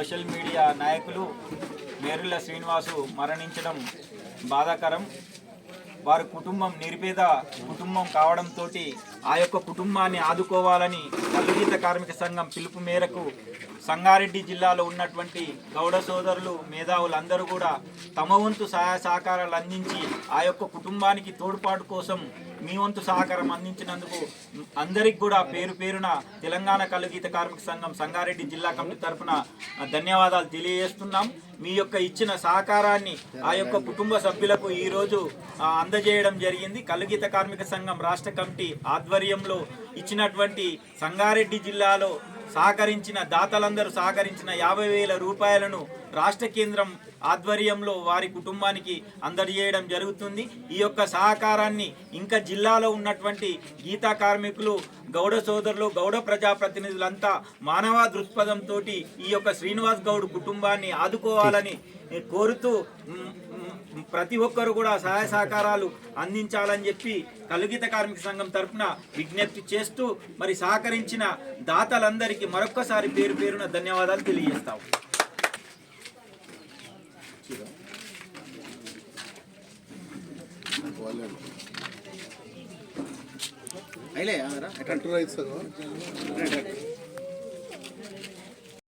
Social media నాయకులు మేరుల శ్రీనివాసు మరణించడం బాధాకరం. వారి కుటుంబం నిరుపేద కుటుంబం కావడంతో ఆ యొక్క కుటుంబాన్ని ఆదుకోవాలని కల్లుగీత కార్మిక సంఘం పిలుపు మేరకు సంగారెడ్డి జిల్లాలో ఉన్నటువంటి గౌడ సోదరులు మేధావులందరూ కూడా తమ వంతు సహాయ సహకారాలు అందించి ఆ యొక్క కుటుంబానికి తోడ్పాటు కోసం మీ వంతు సహకారం అందించినందుకు అందరికి కూడా పేరు పేరున తెలంగాణ కల్లుగీత కార్మిక సంఘం సంగారెడ్డి జిల్లా కమిటీ తరఫున ధన్యవాదాలు తెలియజేస్తున్నాం. మీ యొక్క ఇచ్చిన సహకారాన్ని ఆ యొక్క కుటుంబ సభ్యులకు ఈరోజు అందజేయడం జరిగింది. కలుగీత కార్మిక సంఘం రాష్ట్ర కమిటీ ఆధ్వర్యంలో ఇచ్చినటువంటి సంగారెడ్డి జిల్లాలో సహకరించిన దాతలందరూ సహకరించిన యాభై వేల రూపాయలను రాష్ట్ర కేంద్రం ఆధ్వర్యంలో వారి కుటుంబానికి అందజేయడం జరుగుతుంది. ఈ యొక్క సహకారాన్ని ఇంకా జిల్లాలో ఉన్నటువంటి గీతా కార్మికులు గౌడ సోదరులు గౌడ ప్రజాప్రతినిధులంతా మానవ దృక్పథంతో ఈ యొక్క శ్రీనివాస్ గౌడ్ కుటుంబాన్ని ఆదుకోవాలని కోరుతూ ప్రతి ఒక్కరు కూడా సహాయ సహకారాలు అందించాలని చెప్పి కలుగిత కార్మిక సంఘం తరఫున విజ్ఞప్తి చేస్తూ మరి సహకరించిన దాతలందరికీ మరొక్కసారి పేరు పేరున ధన్యవాదాలు తెలియజేస్తాం. అయిలే అవుతుంది